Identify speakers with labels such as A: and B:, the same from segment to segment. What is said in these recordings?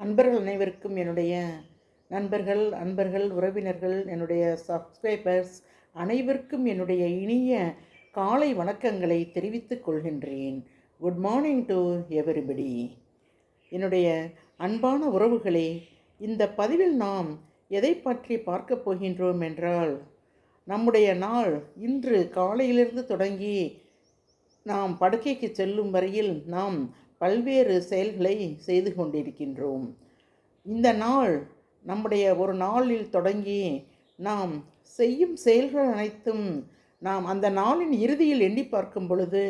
A: அன்பர்கள் அனைவருக்கும் என்னுடைய நண்பர்கள் அன்பர்கள் உறவினர்கள் என்னுடைய சப்ஸ்கிரைபர்ஸ் அனைவருக்கும் என்னுடைய இனிய காலை வணக்கங்களை தெரிவித்துக் கொள்கின்றேன். குட் மார்னிங் டு எவரிபடி என்னுடைய அன்பான உறவுகளே இந்த பதிவில் நாம் எதை பற்றி பார்க்கப் போகின்றோம் என்றால் நம்முடைய நாள் இன்று காலையிலிருந்து தொடங்கி நாம் படுக்கைக்கு செல்லும் வரையில் நாம் பல்வேறு செயல்களை செய்து கொண்டிருக்கின்றோம். இந்த நாள் நம்முடைய ஒரு நாளில் தொடங்கி நாம் செய்யும் செயல்கள் அனைத்தும் நாம் அந்த நாளின் இறுதியில் எண்ணி பார்க்கும் பொழுது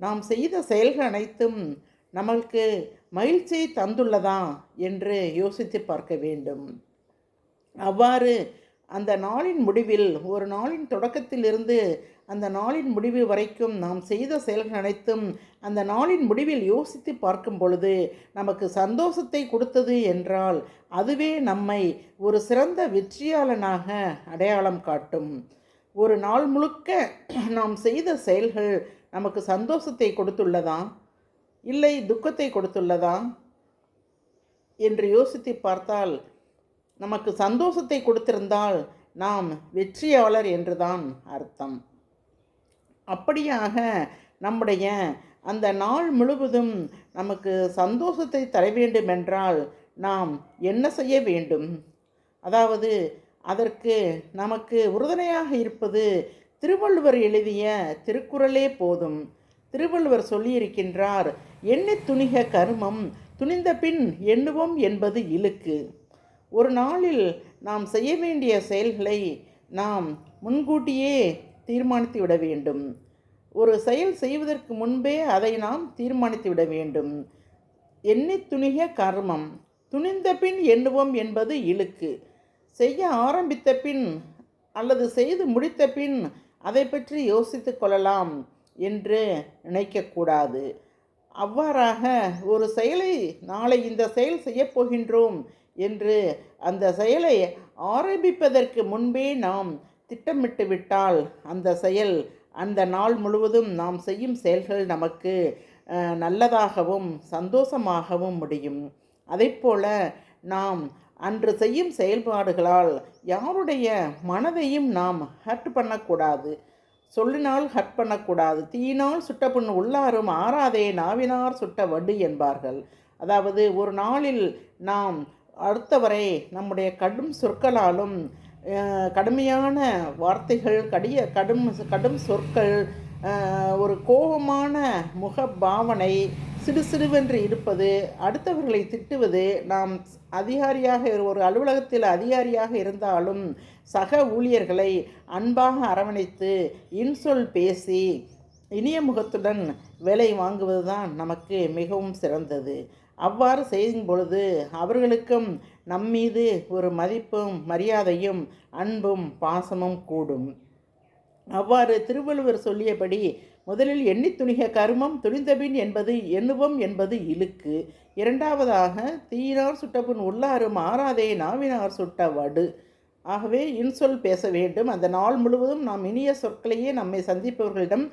A: நாம் செய்த செயல்கள் அனைத்தும் நமக்கு மகிழ்ச்சியை தந்துள்ளதா என்று யோசித்து பார்க்க வேண்டும். அவ்வாறு அந்த நாளின் முடிவில் ஒரு நாளின் தொடக்கத்திலிருந்து அந்த நாளின் முடிவு வரைக்கும் நாம் செய்த செயல்கள் அனைத்தும் அந்த நாளின் முடிவில் யோசித்து பார்க்கும் பொழுது நமக்கு சந்தோஷத்தை கொடுத்தது என்றால் அதுவே நம்மை ஒரு சிறந்த வெற்றியாளனாக அடையாளம் காட்டும். ஒரு நாள் முழுக்க நாம் செய்த செயல்கள் நமக்கு சந்தோஷத்தை கொடுத்துள்ளதா? இல்லை துக்கத்தை கொடுத்துள்ளதா? என்று யோசித்து பார்த்தால் நமக்கு சந்தோஷத்தை கொடுத்திருந்தால் நாம் வெற்றியாளர் என்றுதான் அர்த்தம். அப்படியாக நம்முடைய அந்த நாள் முழுவதும் நமக்கு சந்தோஷத்தை தர வேண்டுமென்றால் நாம் என்ன செய்ய வேண்டும்? அதாவது அதற்கு நமக்கு உறுதுணையாக இருப்பது திருவள்ளுவர் எழுதிய திருக்குறளே போதும். திருவள்ளுவர் சொல்லியிருக்கின்றார் எண்ணி துணிக கருமம் துணிந்த பின் எண்ணுவோம் என்பது இழுக்கு. ஒரு நாளில் நாம் செய்ய வேண்டிய செயல்களை நாம் முன்கூட்டியே தீர்மானித்து விட வேண்டும். ஒரு செயல் செய்வதற்கு முன்பே அதை நாம் தீர்மானித்து விட வேண்டும். எண்ணி துணிக கர்மம். துணிந்த பின் எண்ணுவோம் என்பது இழுக்கு. செய்ய ஆரம்பித்த பின் அல்லது செய்து முடித்த பின் அதை பற்றி யோசித்து கொள்ளலாம் என்று நினைக்கக்கூடாது அவ்வாறாக ஒரு செயலை நாளை இந்த செயல் செய்யப்போகின்றோம் என்று அந்த செயலை ஆரம்பிப்பதற்கு முன்பே நாம் திட்டமிட்டு விட்டால் அந்த செயல் அந்த நாள் முழுவதும் நாம் செய்யும் செயல்கள் நமக்கு நல்லதாகவும் சந்தோஷமாகவும் முடியும். அதைப்போல நாம் அன்று செய்யும் செயல்பாடுகளால் யாருடைய மனதையும் நாம் ஹர்ட் பண்ணக்கூடாது. சொல்லினால் ஹர்ட் பண்ணக்கூடாது. தீயினால் சுட்ட புண் உள்ளாரும் ஆறாதே நாவினார் சுட்ட வடு என்பார்கள். அதாவது ஒரு நாளில் நாம் அடுத்தவரை நம்முடைய கடும் சொற்களாலும் கடுமையான வார்த்தைகள் கடிய கடும் கடும் சொற்கள் ஒரு கோபமான முக பாவனை சிறு சிறுவென்று இருப்பது அடுத்தவர்களை திட்டுவது நாம் அதிகாரியாக ஒரு அலுவலகத்தில் அதிகாரியாக இருந்தாலும் சக ஊழியர்களை அன்பாக அரவணைத்து இன்சொல் பேசி இனிய முகத்துடன் வேலை வாங்குவது தான் நமக்கு மிகவும் சிறந்தது. அவ்வாறு செய்யும் பொழுது அவர்களுக்கும் நம்மீது ஒரு மதிப்பும் மரியாதையும் அன்பும் பாசமும் கூடும். அவ்வாறு திருவள்ளுவர் சொல்லியபடி முதலில் எண்ணி துணிக கருமம் துணிந்தபின் என்பது எண்ணுவோம் என்பது இழுக்கு. இரண்டாவதாக தீயினார் சுட்டபின் உள்ளாரும் ஆறாதே நாவினார் சுட்ட வடு. ஆகவே இன்சொல் பேச வேண்டும். அந்த நாள் முழுவதும் நாம் இனிய சொற்களையே நம்மை சந்திப்பவர்களிடம்